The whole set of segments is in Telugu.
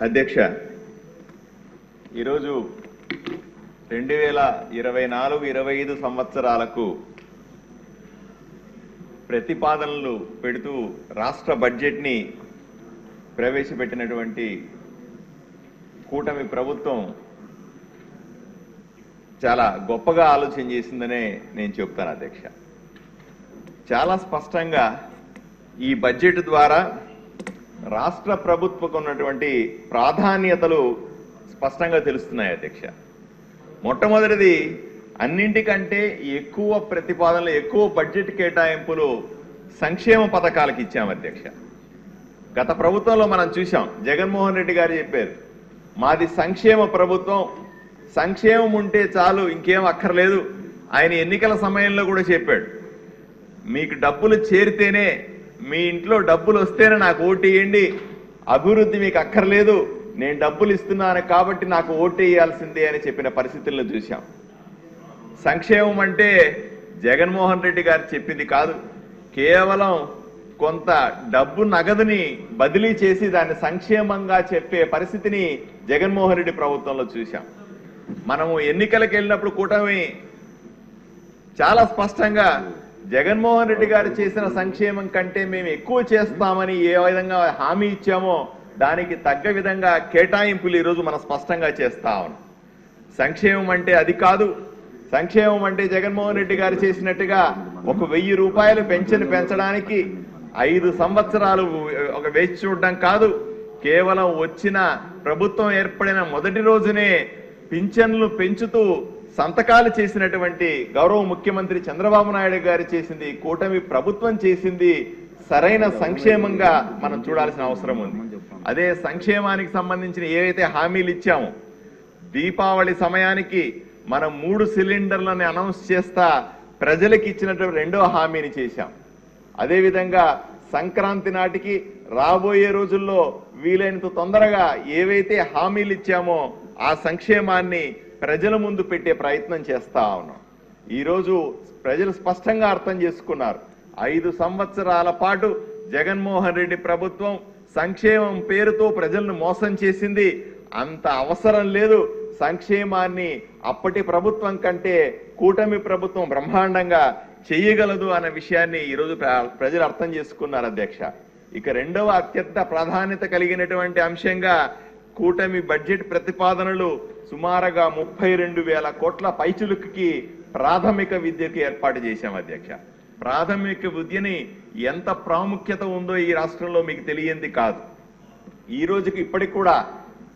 అధ్యక్ష ఈరోజు రెండు వేల ఇరవై నాలుగు ఇరవై ఐదు సంవత్సరాలకు ప్రతిపాదనలు పెడుతూ రాష్ట్ర బడ్జెట్ని ప్రవేశపెట్టినటువంటి కూటమి ప్రభుత్వం చాలా గొప్పగా ఆలోచన చేసిందనే నేను చెప్తాను అధ్యక్ష. చాలా స్పష్టంగా ఈ బడ్జెట్ ద్వారా రాష్ట్ర ప్రభుత్వకు ఉన్నటువంటి ప్రాధాన్యతలు స్పష్టంగా తెలుస్తున్నాయి అధ్యక్ష. మొట్టమొదటిది అన్నింటికంటే ఎక్కువ ప్రతిపాదనలు ఎక్కువ బడ్జెట్ కేటాయింపులు సంక్షేమ పథకాలకు ఇచ్చాం అధ్యక్ష. గత ప్రభుత్వంలో మనం చూసాం జగన్మోహన్ రెడ్డి గారు చెప్పారు మాది సంక్షేమ ప్రభుత్వం సంక్షేమం ఉంటే చాలు ఇంకేం అక్కర్లేదు ఆయన ఎన్నికల సమయంలో కూడా చెప్పాడు. మీకు డబ్బులు చేరితేనే మీ ఇంట్లో డబ్బులు వస్తేనే నాకు ఓటేయండి అభివృద్ధి మీకు అక్కర్లేదు. నేను డబ్బులు ఇస్తున్నాను కాబట్టి నాకు ఓటేయాల్సిందే అని చెప్పిన పరిస్థితుల్లో చూశాం. సంక్షేమం అంటే జగన్మోహన్ రెడ్డి గారు చెప్పింది కాదు. కేవలం కొంత డబ్బు నగదుని బదిలీ చేసి దాన్ని సంక్షేమంగా చెప్పే పరిస్థితిని జగన్మోహన్ రెడ్డి ప్రభుత్వంలో చూశాం. మనము ఎన్నికలకు వెళ్ళినప్పుడు కూటమి చాలా స్పష్టంగా జగన్మోహన్ రెడ్డి గారు చేసిన సంక్షేమం కంటే మేము ఎక్కువ చేస్తామని ఏ విధంగా హామీ ఇచ్చామో దానికి తగ్గ విధంగా కేటాయింపులు ఈరోజు మనం స్పష్టంగా చేస్తా ఉన్నాం. సంక్షేమం అంటే అది కాదు. సంక్షేమం అంటే జగన్మోహన్ రెడ్డి గారు చేసినట్టుగా ఒక వెయ్యి రూపాయలు పెన్షన్ పెంచడానికి ఐదు సంవత్సరాలు ఒక వేచి చూడడం కాదు. కేవలం వచ్చిన ప్రభుత్వం ఏర్పడిన మొదటి రోజునే పింఛన్లు పెంచుతూ సంతకాలు చేసినటువంటి గౌరవ ముఖ్యమంత్రి చంద్రబాబు నాయుడు గారు చేసింది కూటమి ప్రభుత్వం చేసింది సరైన సంక్షేమంగా మనం చూడాల్సిన అవసరం ఉంది. అదే సంక్షేమానికి సంబంధించిన ఏవైతే హామీలు ఇచ్చామో దీపావళి సమయానికి మనం మూడు సిలిండర్లను అనౌన్స్ చేస్తా ప్రజలకు ఇచ్చినటువంటి రెండో హామీని చేశాం. అదేవిధంగా సంక్రాంతి నాటికి రాబోయే రోజుల్లో వీలైనంత తొందరగా ఏవైతే హామీలు ఇచ్చామో ఆ సంక్షేమాన్ని ప్రజల ముందు పెట్టే ప్రయత్నం చేస్తా ఉన్నాం. ఈరోజు ప్రజలు స్పష్టంగా అర్థం చేసుకున్నారు. ఐదు సంవత్సరాల పాటు జగన్మోహన్ రెడ్డి ప్రభుత్వం సంక్షేమం పేరుతో ప్రజలను మోసం చేసింది. అంత అవసరం లేదు. సంక్షేమాన్ని అప్పటి ప్రభుత్వం కంటే కూటమి ప్రభుత్వం బ్రహ్మాండంగా చేయగలదు అన్న విషయాన్ని ఈరోజు ప్ర- ప్రజలు అర్థం చేసుకున్నారు అధ్యక్ష. ఇక రెండవ అత్యంత ప్రాధాన్యత కలిగినటువంటి అంశంగా కూటమి బడ్జెట్ ప్రతిపాదనలు సుమారుగా ముప్పై రెండు వేల కోట్ల పైచులుకి ప్రాథమిక విద్యకు ఏర్పాటు చేశాం అధ్యక్ష. ప్రాథమిక విద్యని ఎంత ప్రాముఖ్యత ఉందో ఈ రాష్ట్రంలో మీకు తెలియంది కాదు. ఈ రోజుకి ఇప్పటికి కూడా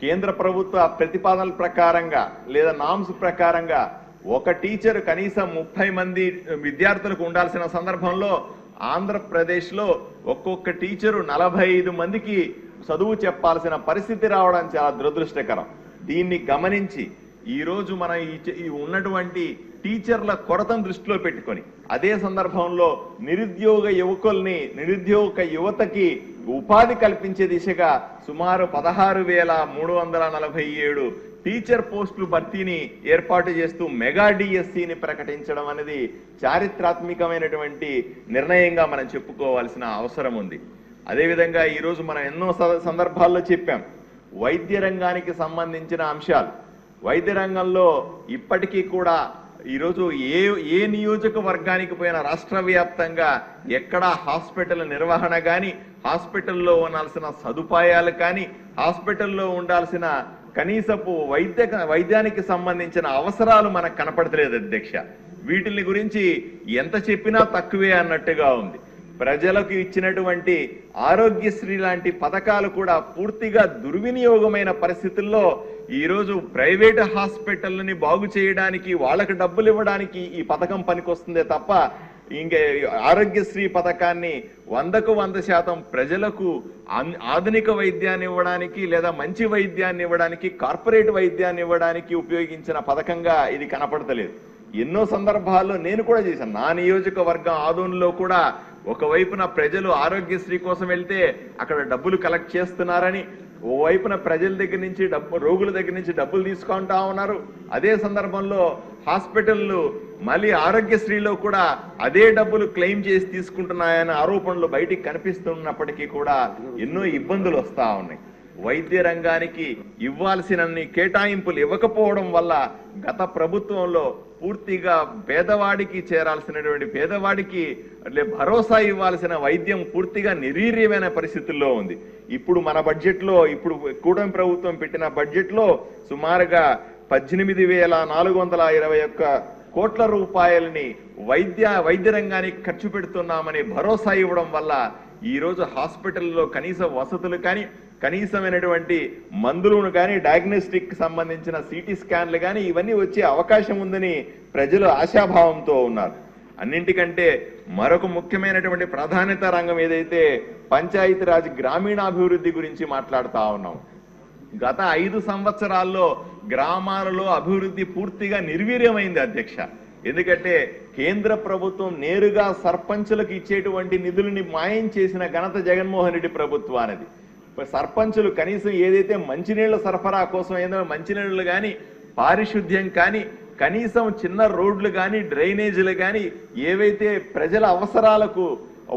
కేంద్ర ప్రభుత్వ ప్రతిపాదనల ప్రకారంగా లేదా నామ్స్ ప్రకారంగా ఒక టీచర్ కనీసం ముప్పై మంది విద్యార్థులకు ఉండాల్సిన సందర్భంలో ఆంధ్రప్రదేశ్లో ఒక్కొక్క టీచరు నలభై ఐదు మందికి చదువు చెప్పాల్సిన పరిస్థితి రావడం చాలా దురదృష్టకరం. దీన్ని గమనించి ఈరోజు మనం ఈ ఈ ఉన్నటువంటి టీచర్ల కొరతను దృష్టిలో పెట్టుకొని అదే సందర్భంలో నిరుద్యోగ యువకుల్ని నిరుద్యోగ యువతకి ఉపాధి కల్పించే దిశగా సుమారు పదహారు వేల మూడు వందల నలభై ఏడు టీచర్ పోస్టులు భర్తీని ఏర్పాటు చేస్తూ మెగా డిఎస్సిని ప్రకటించడం అనేది చారిత్రాత్మకమైనటువంటి నిర్ణయంగా మనం చెప్పుకోవాల్సిన అవసరం ఉంది. అదేవిధంగా ఈరోజు మనం ఎన్నో సందర్భాల్లో చెప్పాం. వైద్య రంగానికి సంబంధించిన అంశాలు. వైద్య రంగంలో ఇప్పటికీ కూడా ఈరోజు ఏ ఏ నియోజకవర్గానికి పోయినా రాష్ట్ర వ్యాప్తంగా ఎక్కడా హాస్పిటల్ నిర్వహణ కానీ హాస్పిటల్లో ఉండాల్సిన సదుపాయాలు కానీ హాస్పిటల్లో ఉండాల్సిన కనీసపు వైద్య వైద్యానికి సంబంధించిన అవసరాలు మనకు కనపడతలేదు అధ్యక్ష. వీటిని గురించి ఎంత చెప్పినా తక్కువే అన్నట్టుగా ఉంది. ప్రజలకు ఇచ్చినటువంటి ఆరోగ్యశ్రీ లాంటి పథకాలు కూడా పూర్తిగా దుర్వినియోగమైన పరిస్థితుల్లో ఈరోజు ప్రైవేట్ హాస్పిటల్ని బాగు చేయడానికి వాళ్ళకి డబ్బులు ఇవ్వడానికి ఈ పథకం పనికొస్తుందే తప్ప ఇంకే ఆరోగ్యశ్రీ పథకాన్ని వందకు వంద శాతం ప్రజలకు ఆధునిక వైద్యాన్ని ఇవ్వడానికి లేదా మంచి వైద్యాన్ని ఇవ్వడానికి కార్పొరేట్ వైద్యాన్ని ఇవ్వడానికి ఉపయోగించిన పథకంగా ఇది కనపడతలేదు. ఎన్నో సందర్భాల్లో నేను కూడా చేశాను. నా నియోజకవర్గం ఆదోన్లో కూడా ఒకవైపున ప్రజలు ఆరోగ్యశ్రీ కోసం వెళ్తే అక్కడ డబ్బులు కలెక్ట్ చేస్తున్నారని ఓవైపున ప్రజల దగ్గర నుంచి డబ్బు రోగుల దగ్గర నుంచి డబ్బులు తీసుకుంటా ఉన్నారు. అదే సందర్భంలో హాస్పిటల్లు మళ్ళీ ఆరోగ్యశ్రీలో కూడా అదే డబ్బులు క్లెయిమ్ చేసి తీసుకుంటున్నాయన్న ఆరోపణలు బయటికి కనిపిస్తున్నప్పటికీ కూడా ఎన్నో ఇబ్బందులు వస్తూ ఉన్నాయి. వైద్య రంగానికి ఇవ్వాల్సినన్ని కేటాయింపులు ఇవ్వకపోవడం వల్ల గత ప్రభుత్వంలో పూర్తిగా పేదవాడికి చేరాల్సినటువంటి పేదవాడికి అంటే భరోసా ఇవ్వాల్సిన వైద్యం పూర్తిగా నిర్వీర్యమైన పరిస్థితుల్లో ఉంది. ఇప్పుడు మన బడ్జెట్లో ఇప్పుడు కూటమి ప్రభుత్వం పెట్టిన బడ్జెట్లో సుమారుగా పద్దెనిమిది వేల నాలుగు వందల ఇరవై ఒక్క కోట్ల రూపాయలని వైద్య వైద్య రంగానికి ఖర్చు పెడుతున్నామని భరోసా ఇవ్వడం వల్ల ఈరోజు హాస్పిటల్లో కనీస వసతులు కానీ కనీసమైనటువంటి మందులను కానీ డయాగ్నోస్టిక్ సంబంధించిన సిటీ స్కాన్లు కానీ ఇవన్నీ వచ్చే అవకాశం ఉందని ప్రజలు ఆశాభావంతో ఉన్నారు. అన్నింటికంటే మరొక ముఖ్యమైనటువంటి ప్రాధాన్యత రంగం ఏదైతే పంచాయతీరాజ్ గ్రామీణాభివృద్ధి గురించి మాట్లాడుతా ఉన్నాం. గత ఐదు సంవత్సరాల్లో గ్రామాలలో అభివృద్ధి పూర్తిగా నిర్వీర్యమైంది అధ్యక్ష. ఎందుకంటే కేంద్ర ప్రభుత్వం నేరుగా సర్పంచులకు ఇచ్చేటువంటి నిధులని మాయం చేసిన ఘనత జగన్మోహన్ రెడ్డి ప్రభుత్వానిది. సర్పంచులు కనీసం ఏదైతే మంచినీళ్ళ సరఫరా కోసం ఏదైనా మంచినీళ్ళు కానీ పారిశుద్ధ్యం కానీ కనీసం చిన్న రోడ్లు కానీ డ్రైనేజీలు కానీ ఏవైతే ప్రజల అవసరాలకు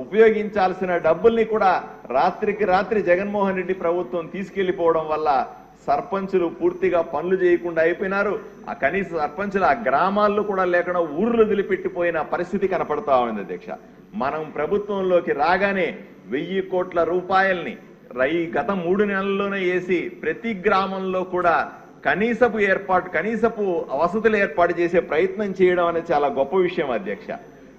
ఉపయోగించాల్సిన డబ్బుల్ని కూడా రాత్రికి రాత్రి జగన్మోహన్ రెడ్డి ప్రభుత్వం తీసుకెళ్ళిపోవడం వల్ల సర్పంచులు పూర్తిగా పనులు చేయకుండా అయిపోయినారు. ఆ కనీస సర్పంచులు ఆ గ్రామాల్లో కూడా లేకుండా ఊర్లు వదిలిపెట్టిపోయిన పరిస్థితి కనపడతా ఉంది అధ్యక్ష. మనం ప్రభుత్వంలోకి రాగానే వెయ్యి కోట్ల రూపాయల్ని రై గత మూడు నెలల్లోనే వేసి ప్రతి గ్రామంలో కూడా కనీసపు ఏర్పాటు కనీసపు వసతులు ఏర్పాటు చేసే ప్రయత్నం చేయడం అనేది చాలా గొప్ప విషయం అధ్యక్ష.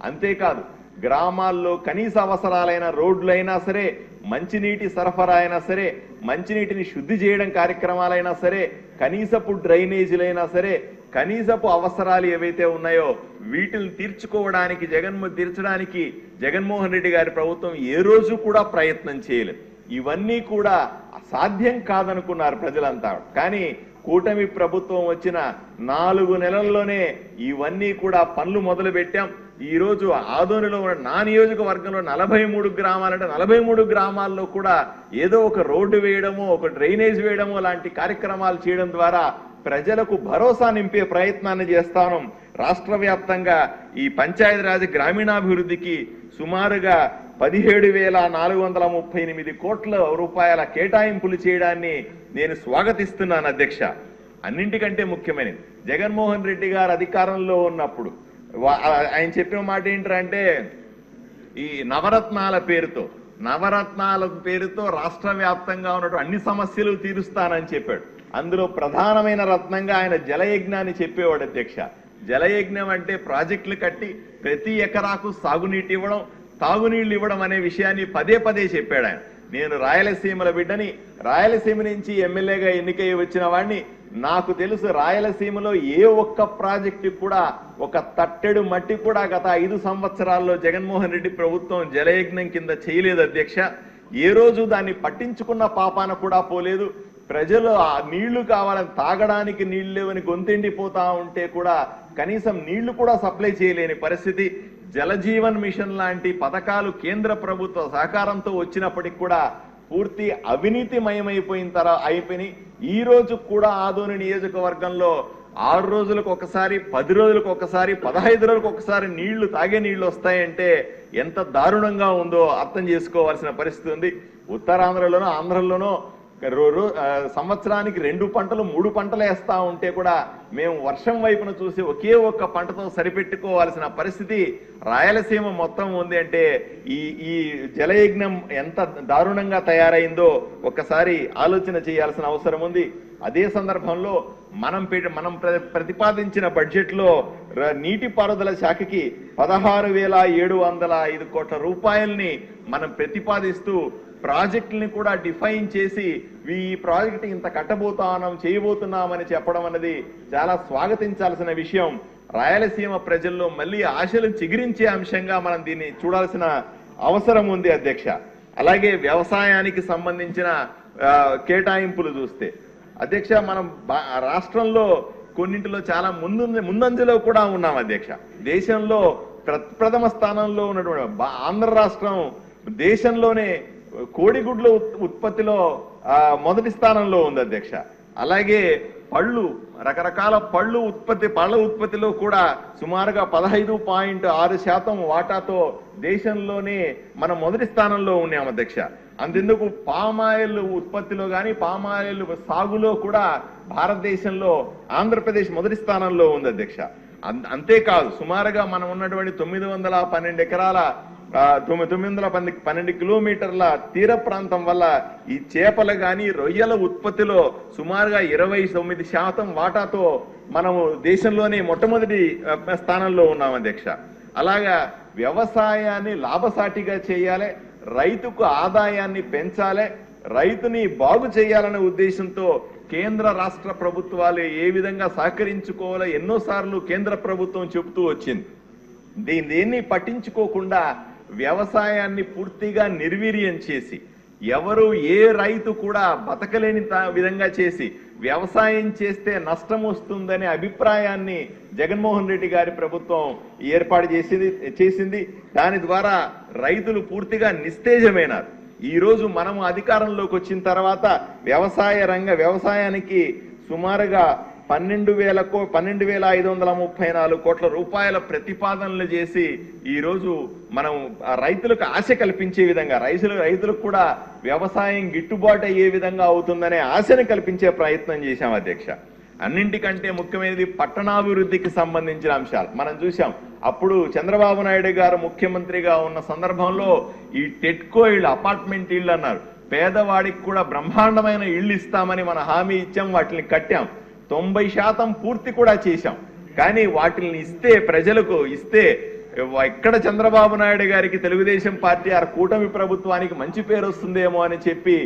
అంతేకాదు గ్రామాల్లో కనీస అవసరాలైన రోడ్లైనా సరే మంచినీటి సరఫరా అయినా సరే మంచినీటిని శుద్ధి చేయడం కార్యక్రమాలైనా సరే కనీసపు డ్రైనేజీలైనా సరే కనీసపు అవసరాలు ఏవైతే ఉన్నాయో వీటిని తీర్చుకోవడానికి జగన్మో తీర్చడానికి జగన్మోహన్ రెడ్డి గారి ప్రభుత్వం ఏ రోజు కూడా ప్రయత్నం చేయలేదు. ఇవన్నీ కూడా సాధ్యం కాదనుకున్నారు ప్రజలంతా. కానీ కూటమి ప్రభుత్వం వచ్చిన నాలుగు నెలల్లోనే ఇవన్నీ కూడా పనులు మొదలు పెట్టాం ఈరోజు ఆదోనిలో ఉన్న నా నియోజకవర్గంలో నలభై మూడు గ్రామాలంటే నలభై మూడు గ్రామాల్లో కూడా ఏదో ఒక రోడ్డు వేయడమో ఒక డ్రైనేజ్ వేయడమో లాంటి కార్యక్రమాలు చేయడం ద్వారా ప్రజలకు భరోసా నింపే ప్రయత్నాన్ని చేస్తాను. రాష్ట్ర వ్యాప్తంగా ఈ పంచాయతీరాజ్ గ్రామీణాభివృద్ధికి సుమారుగా పదిహేడు వేల నాలుగు వందల ముప్పై ఎనిమిది కోట్ల రూపాయల కేటాయింపులు చేయడాన్ని నేను స్వాగతిస్తున్నాను అధ్యక్ష. అన్నింటికంటే ముఖ్యమైనది జగన్మోహన్ రెడ్డి గారు అధికారంలో ఉన్నప్పుడు. ఆయన చెప్పిన మాట ఏంటంటే ఈ నవరత్నాల పేరుతో నవరత్నాల పేరుతో రాష్ట్ర వ్యాప్తంగా ఉన్నటువంటి అన్ని సమస్యలు తీరుస్తానని చెప్పాడు. అందులో ప్రధానమైన రత్నంగా ఆయన జలయజ్ఞాన్ని చెప్పేవాడు అధ్యక్ష. జలయజ్ఞం అంటే ప్రాజెక్టులు కట్టి ప్రతి ఎకరాకు సాగునీటి ఇవ్వడం తాగునీళ్ళు ఇవ్వడం అనే విషయాన్ని పదే పదే చెప్పాడు ఆయన. నేను రాయలసీమల బిడ్డని రాయలసీమ నుంచి ఎమ్మెల్యేగా ఎన్నికై వచ్చిన వాడిని నాకు తెలుసు రాయలసీమలో ఏ ఒక్క ప్రాజెక్టు కూడా ఒక తట్టెడు మట్టి కూడా గత ఐదు సంవత్సరాల్లో జగన్మోహన్ రెడ్డి ప్రభుత్వం జలయజ్ఞం కింద చేయలేదు అధ్యక్ష. ఏ రోజు దాన్ని పట్టించుకున్న పాపాన కూడా పోలేదు. ప్రజలు ఆ నీళ్ళు కావాలని తాగడానికి నీళ్ళు లేవని గొంతెండిపోతా ఉంటే కూడా కనీసం నీళ్ళు కూడా సప్లై చేయలేని పరిస్థితి. జలజీవన్ మిషన్ లాంటి పథకాలు కేంద్ర ప్రభుత్వ సహకారంతో వచ్చినప్పటికి కూడా పూర్తి అవినీతిమయమైపోయిన తర అయిపోయి ఈ రోజు కూడా ఆదోని నియోజకవర్గంలో ఆరు రోజులకు ఒకసారి పది రోజులకు ఒకసారి పదహైదు రోజులకు ఒకసారి నీళ్ళు తాగే నీళ్ళు వస్తాయంటే ఎంత దారుణంగా ఉందో అర్థం చేసుకోవాల్సిన పరిస్థితి ఉంది. ఉత్తరాంధ్రలోనో ఆంధ్రలోనూ సంవత్సరానికి రెండు పంటలు మూడు పంటలు వేస్తా ఉంటే కూడా మేము వర్షం వైపున చూసి ఒకే ఒక్క పంటతో సరిపెట్టుకోవాల్సిన పరిస్థితి రాయలసీమ మొత్తం ఉంది అంటే ఈ ఈ జలయజ్ఞం ఎంత దారుణంగా తయారైందో ఒక్కసారి ఆలోచన చేయాల్సిన అవసరం ఉంది. అదే సందర్భంలో మనం పె- మనం ప్ర- ప్రతిపాదించిన బడ్జెట్లో నీటిపారుదల శాఖకి పదహారు వేల ఏడు వందల ఐదు కోట్ల రూపాయల్ని మనం ప్రతిపాదిస్తూ ప్రాజెక్టుని కూడా డిఫైన్ చేసి ఈ ప్రాజెక్ట్ ఇంత కట్టబోతున్నాం చేయబోతున్నామని చెప్పడం అనేది చాలా స్వాగతించాల్సిన విషయం. రాయలసీమ ప్రజల్లో మళ్ళీ ఆశలు చిగురించే అంశంగా మనం దీన్ని చూడాల్సిన అవసరం ఉంది అధ్యక్ష. అలాగే వ్యవసాయానికి సంబంధించిన కేటాయింపులు చూస్తే. అధ్యక్ష మనం బా- రాష్ట్రంలో కొన్నింటిలో చాలా ముందు ముందంజలో కూడా ఉన్నాం అధ్యక్ష. దేశంలో ప్రప్రథమ స్థానంలో ఉన్నటువంటి బా- ఆంధ్ర రాష్ట్రం దేశంలోనే కోడిగుడ్ల ఉత్- ఉత్పత్తిలో మొదటి స్థానంలో ఉంది అధ్యక్ష. అలాగే పళ్ళు రకరకాల పళ్ళు ఉత్పత్తి పళ్ళ ఉత్పత్తిలో కూడా సుమారుగా పదహైదు పాయింట్ ఆరు శాతం వాటాతో దేశంలోనే మనం మొదటి స్థానంలో ఉన్నాం అధ్యక్ష. అంతెందుకు పామాయిల్ ఉత్పత్తిలో కానీ పామాయిల్ సాగులో కూడా భారతదేశంలో ఆంధ్రప్రదేశ్ మొదటి స్థానంలో ఉంది అధ్యక్ష. అంతేకాదు సుమారుగా మనం ఉన్నటువంటి తొమ్మిది వందల పన్నెండు ఎకరాల తొమ్మిది తొమ్మిది వందల పన్నెండు పన్నెండు కిలోమీటర్ల తీర ప్రాంతం వల్ల ఈ చేపలు కానీ రొయ్యల ఉత్పత్తిలో సుమారుగా ఇరవై తొమ్మిది శాతం వాటాతో మనము దేశంలోనే మొట్టమొదటి స్థానంలో ఉన్నాం అధ్యక్ష. అలాగా వ్యవసాయాన్ని లాభసాటిగా చేయాలి రైతుకు ఆదాయాన్ని పెంచాలి రైతుని బాగు చేయాలనే ఉద్దేశంతో కేంద్ర రాష్ట్ర ప్రభుత్వాలు ఏ విధంగా సహకరించుకోవాలో ఎన్నోసార్లు కేంద్ర ప్రభుత్వం చెబుతూ వచ్చింది. దీన్ని దేన్ని పట్టించుకోకుండా వ్యవసాయాన్ని పూర్తిగా నిర్వీర్యం చేసి ఎవరు ఏ రైతు కూడా బతకలేని త- విధంగా చేసి వ్యవసాయం చేస్తే నష్టం వస్తుందనే అభిప్రాయాన్ని జగన్మోహన్ రెడ్డి గారి ప్రభుత్వం ఏర్పాటు చేసింది చేసింది. దాని ద్వారా రైతులు పూర్తిగా నిస్తేజమైనారు. ఈరోజు మనము మనం అధికారంలోకి వచ్చిన తర్వాత వ్యవసాయ రంగ వ్యవసాయానికి సుమారుగా పన్నెండు వేల కో పన్నెండు వేల ఐదు వందల ముప్పై నాలుగు కోట్ల రూపాయల ప్రతిపాదనలు చేసి ఈరోజు మనం రైతులకు ఆశ కల్పించే విధంగా రైతులు రైతులకు కూడా వ్యవసాయం గిట్టుబాటు అయ్యే విధంగా అవుతుందనే ఆశను కల్పించే ప్రయత్నం చేశాం అధ్యక్ష. అన్నింటికంటే ముఖ్యమైనది పట్టణాభివృద్ధికి సంబంధించిన అంశాలు. మనం చూసాం అప్పుడు చంద్రబాబు నాయుడు గారు ముఖ్యమంత్రిగా ఉన్న సందర్భంలో ఈ టెట్కో ఇళ్ళు అపార్ట్మెంట్ ఇళ్ళు అన్నారు. పేదవాడికి కూడా బ్రహ్మాండమైన ఇళ్ళు ఇస్తామని మన హామీ ఇచ్చాం వాటిని కట్టాం. తొంభై శాతం పూర్తి కూడా చేశాం. కానీ వాటిని ఇస్తే ప్రజలకు ఇస్తే ఎక్కడ చంద్రబాబు నాయుడు గారికి తెలుగుదేశం పార్టీ ఆ కూటమి ప్రభుత్వానికి మంచి పేరు వస్తుందేమో అని చెప్పి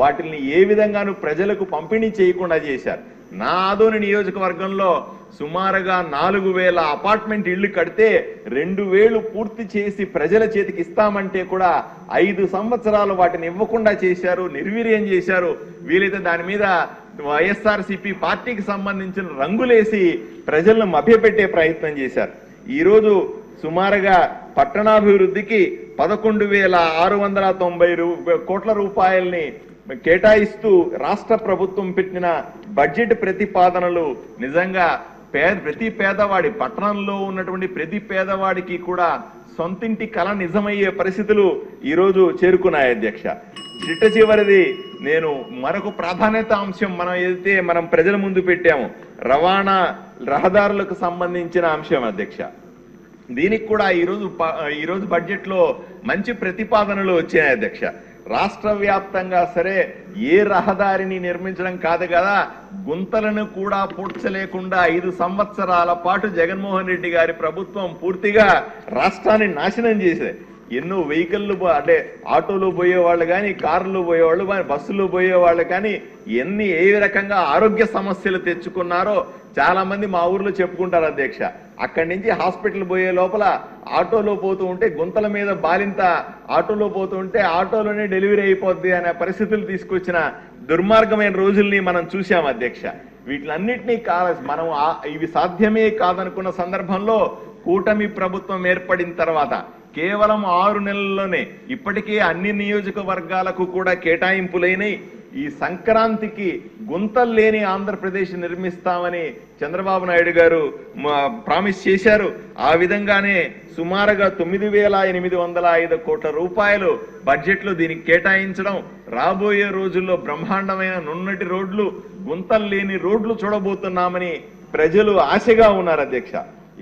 వాటిని ఏ విధంగానూ ప్రజలకు పంపిణీ చేయకుండా చేశారు. నా ఆదోని నియోజకవర్గంలో సుమారుగా నాలుగు వేల అపార్ట్మెంట్ ఇళ్ళు కడితే రెండు వేలు పూర్తి చేసి ప్రజల చేతికి ఇస్తామంటే కూడా ఐదు సంవత్సరాలు వాటిని ఇవ్వకుండా చేశారు నిర్వీర్యం చేశారు. వీలైతే దాని మీద వైఎస్ఆర్సీపీ పార్టీకి సంబంధించిన రంగులేసి ప్రజలను మభ్యపెట్టే ప్రయత్నం చేశారు. ఈరోజు సుమారుగా పట్టణాభివృద్ధికి పదకొండు వేల ఆరు వందల తొంభై కోట్ల రూపాయల్ని కేటాయిస్తూ రాష్ట్ర ప్రభుత్వం పెట్టిన బడ్జెట్ ప్రతిపాదనలు నిజంగా పేద ప్రతి పేదవాడి పట్టణంలో ఉన్నటువంటి ప్రతి పేదవాడికి కూడా సొంతింటి కళ నిజమయ్యే పరిస్థితులు ఈరోజు చేరుకున్నాయి అధ్యక్ష. చిట్ట చివరిది నేను మరొక ప్రాధాన్యత అంశం మనం ఏదైతే మనం ప్రజల ముందు పెట్టాము రవాణా రహదారులకు సంబంధించిన అంశం అధ్యక్ష. దీనికి కూడా ఈరోజు ఈరోజు బడ్జెట్లో మంచి ప్రతిపాదనలు వచ్చాయి అధ్యక్ష. రాష్ట్ర వ్యాప్తంగా సరే ఏ రహదారిని నిర్మించడం కాదు కదా గుంతలను కూడా పూడ్చలేకుండా ఐదు సంవత్సరాల పాటు జగన్మోహన్ రెడ్డి గారి ప్రభుత్వం పూర్తిగా రాష్ట్రాన్ని నాశనం చేసేది. ఎన్నో వెహికల్లు పో- అంటే ఆటోలో పోయేవాళ్ళు కానీ కార్లు పోయేవాళ్ళు కానీ బస్సులో పోయేవాళ్ళు కానీ ఎన్ని ఏ రకంగా ఆరోగ్య సమస్యలు తెచ్చుకున్నారో చాలా మంది మా ఊర్లో చెప్పుకుంటారు అధ్యక్ష. అక్కడి నుంచి హాస్పిటల్ పోయే లోపల ఆటోలో పోతూ ఉంటే గుంతల మీద బాలింత ఆటోలో పోతూ ఉంటే ఆటోలోనే డెలివరీ అయిపోద్ది అనే పరిస్థితులు తీసుకొచ్చిన దుర్మార్గమైన రోజుల్ని మనం చూశాం అధ్యక్ష. వీటిలన్నింటినీ కాల మనం ఇవి సాధ్యమే కాదనుకున్న సందర్భంలో కూటమి ప్రభుత్వం ఏర్పడిన తర్వాత కేవలం ఆరు నెలల్లోనే ఇప్పటికే అన్ని నియోజకవర్గాలకు కూడా కేటాయింపులైనవి ఈ సంక్రాంతికి గుంతలు లేని ఆంధ్రప్రదేశ్ నిర్మిస్తామని చంద్రబాబు నాయుడు గారు ప్రామిస్ చేశారు. ఆ విధంగానే సుమారుగా తొమ్మిది వేల ఎనిమిది వందల ఐదు కోట్ల రూపాయలు బడ్జెట్లో దీనికి కేటాయించడం రాబోయే రోజుల్లో బ్రహ్మాండమైన నున్నటి రోడ్లు గుంతలు లేని రోడ్లు చూడబోతున్నామని ప్రజలు ఆశగా ఉన్నారు అధ్యక్ష.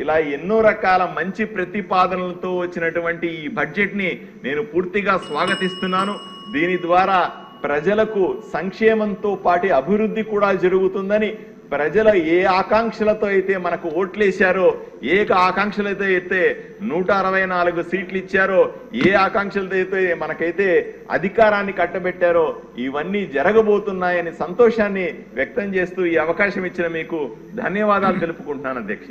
ఇలా ఎన్నో రకాల మంచి ప్రతిపాదనలతో వచ్చినటువంటి ఈ బడ్జెట్ని నేను పూర్తిగా స్వాగతిస్తున్నాను. దీని ద్వారా ప్రజలకు సంక్షేమంతో పాటి అభివృద్ధి కూడా జరుగుతుందని ప్రజల ఏ ఆకాంక్షలతో అయితే మనకు ఓట్లేశారో ఏ ఆకాంక్షలతో అయితే నూట అరవై నాలుగు సీట్లు ఇచ్చారో ఏ ఆకాంక్షలతో అయితే మనకైతే అధికారాన్ని కట్టబెట్టారో ఇవన్నీ జరగబోతున్నాయని సంతోషాన్ని వ్యక్తం చేస్తూ ఈ అవకాశం ఇచ్చిన మీకు ధన్యవాదాలు తెలుపుకుంటున్నాను అధ్యక్ష.